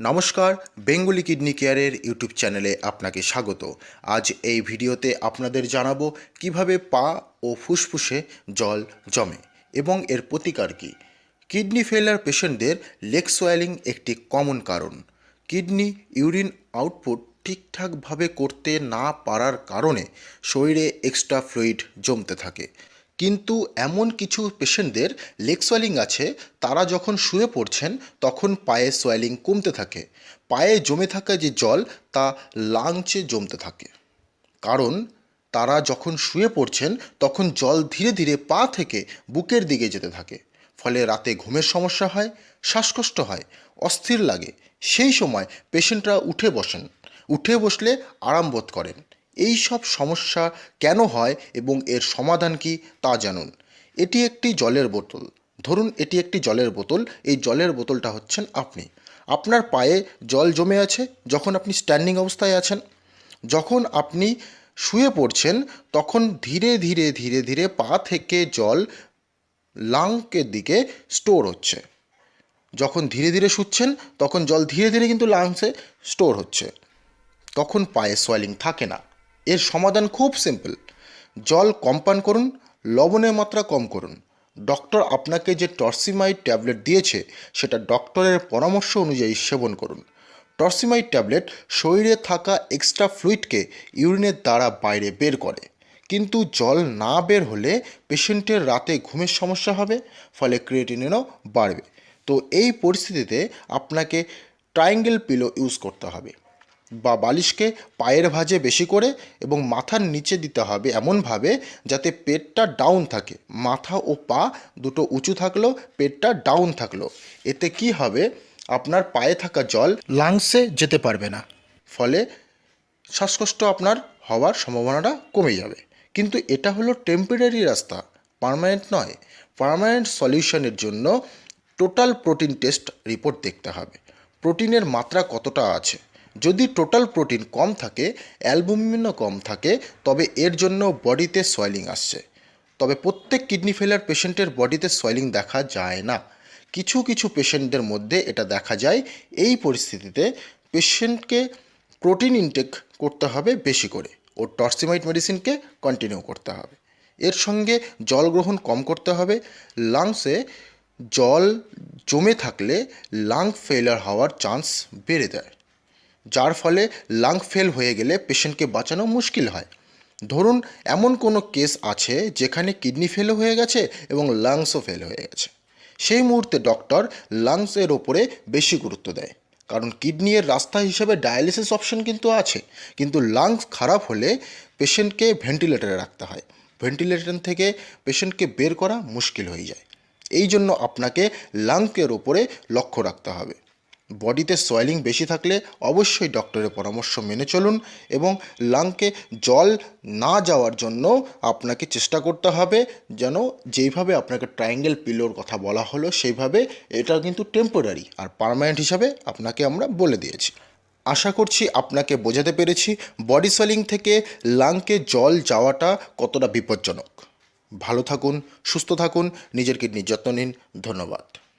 নমস্কার, Bengali kidney কেয়ারের YouTube চ্যানেলে আপনাকে স্বাগত। আজ এই ভিডিওতে আপনাদের জানাব কীভাবে পা ও ফুসফুসে জল জমে এবং এর প্রতিকার কী। কিডনি ফেলার পেশেন্টদের লেগ সোয়েলিং একটি কমন কারণ। কিডনি ইউরিন আউটপুট ঠিকঠাকভাবে করতে না পারার কারণে শরীরে এক্সট্রা ফ্লুইড জমতে থাকে। কিন্তু এমন কিছু পেশেন্টদের লেগ সোয়েলিং আছে, তারা যখন শুয়ে পড়ছেন, তখন পায়ে সোয়েলিং কমতে থাকে। পায়ে জমে থাকা যে জল, তা লাংচে জমতে থাকে। কারণ তারা যখন শুয়ে পড়ছেন, তখন জল ধীরে ধীরে পা থেকে বুকের দিকে যেতে থাকে। ফলে রাতে ঘুমের সমস্যা হয়, শ্বাসকষ্ট হয়, অস্থির লাগে। সেই সময় পেশেন্টরা উঠে বসেন। উঠে বসলে আরাম বোধ করেন। এই সব সমস্যা কেন হয় এবং এর সমাধান কি তা জানুন। এটি একটি জলের বোতল। ধরুন এটি একটি জলের বোতল। এই জলের বোতলটা হচ্ছেন আপনি। আপনার পায়ে জল জমে আছে যখন আপনি স্ট্যান্ডিং অবস্থায় আছেন। যখন আপনি শুয়ে পড়ছেন, তখন ধীরে ধীরে ধীরে ধীরে পা থেকে জল লাংকের দিকে স্টোর হচ্ছে। যখন ধীরে ধীরে শুচ্ছেন, তখন জল ধীরে ধীরে কিন্তু লাংসে স্টোর হচ্ছে। তখন পায়ে সোয়েলিং থাকে না। এর সমাধান খুব সিম্পল জল কম পান করুন, লবণের মাত্রা কম করুন। ডক্টর আপনাকে যে টর্সিমাইড ট্যাবলেট দিয়েছে, সেটা ডক্টরের পরামর্শ অনুযায়ী সেবন করুন। টর্সিমাইড ট্যাবলেট শরীরে থাকা এক্সট্রা ফ্লুইডকে ইউরিনের দ্বারা বাইরে বের করে। কিন্তু জল না বের হলে পেশেন্টের রাতে ঘুমের সমস্যা হবে, ফলে ক্রিয়েটিনিনও বাড়বে। তো এই পরিস্থিতিতে আপনাকে ট্রায়াঙ্গেল পিলো ইউজ করতে হবে। বা বালিশকে পায়ের ভাঁজে বেশি করে এবং মাথার নিচে দিতে হবে এমনভাবে যাতে পেটটা ডাউন থাকে। মাথা ও পা দুটো উঁচু থাকল পেটটা ডাউন থাকল। এতে কি হবে? আপনার পায়ে থাকা জল লাংসে যেতে পারবে না। ফলে শ্বাসকষ্ট আপনার হওয়ার সম্ভাবনাটা কমে যাবে। কিন্তু এটা হলো টেম্পোরারি রাস্তা পার্মানেন্ট নয়। পার্মানেন্ট সলিউশনের জন্য টোটাল প্রোটিন টেস্ট রিপোর্ট দেখতে হবে। প্রোটিনের মাত্রা কতটা আছে? যদি টোটাল প্রোটিন কম থাকে অ্যালবুমিনও কম থাকে, তবে এর জন্য বডিতে সয়েলিং আসছে। তবে প্রত্যেক কিডনি ফেলার পেশেন্টের বডিতে সয়েলিং দেখা যায় না। কিছু কিছু পেশেন্টদের মধ্যে এটা দেখা যায়। এই পরিস্থিতিতে পেশেন্টকে প্রোটিন ইনটেক করতে হবে বেশি করে ও টর্সিমাইট মেডিসিনকে কন্টিনিউ করতে হবে। এর সঙ্গে জল গ্রহণ কম করতে হবে। লাংসে জল জমে থাকলে লাং ফেলার হওয়ার চান্স বেড়ে যায়। যার ফলে লাং ফেল হয়ে গেলে পেশেন্টকে বাঁচানো মুশকিল হয়। ধরুন, এমন কোনো কেস আছে যেখানে কিডনি ফেল হয়ে গেছে এবং লাংসও ফেল হয়ে গেছে। সেই মুহূর্তে ডক্টর লাংসের ওপরে বেশি গুরুত্ব দেয়। কারণ কিডনি এর রাস্তা হিসেবে ডায়ালিসিস অপশন কিন্তু আছে। কিন্তু লাংস খারাপ হলে পেশেন্টকে ভেন্টিলেটরে রাখতে হয়। ভেন্টিলেটর থেকে পেশেন্টকে বের করা মুশকিল হয়ে যায়। এই জন্য আপনাকে লাংকের ওপরে লক্ষ্য রাখতে হবে। বডিতে সয়েলিং বেশি থাকলে অবশ্যই ডক্টরের পরামর্শ মেনে চলুন এবং লাংকে জল না যাওয়ার জন্য আপনাকে চেষ্টা করতে হবে যেন যেইভাবে আপনাকে ট্রায়াঙ্গেল পিলোর কথা বলা হলো সেইভাবে এটা কিন্তু টেম্পোরারি আর পার্মানেন্ট হিসাবে আপনাকে আমরা বলে দিয়েছি। আশা করছি আপনাকে বোঝাতে পেরেছি বডি সোয়েলিং থেকে লাংকে জল যাওয়াটা কতটা বিপজ্জনক। ভালো থাকুন, সুস্থ থাকুন, নিজের কিডনির যত্ন নিন, ধন্যবাদ।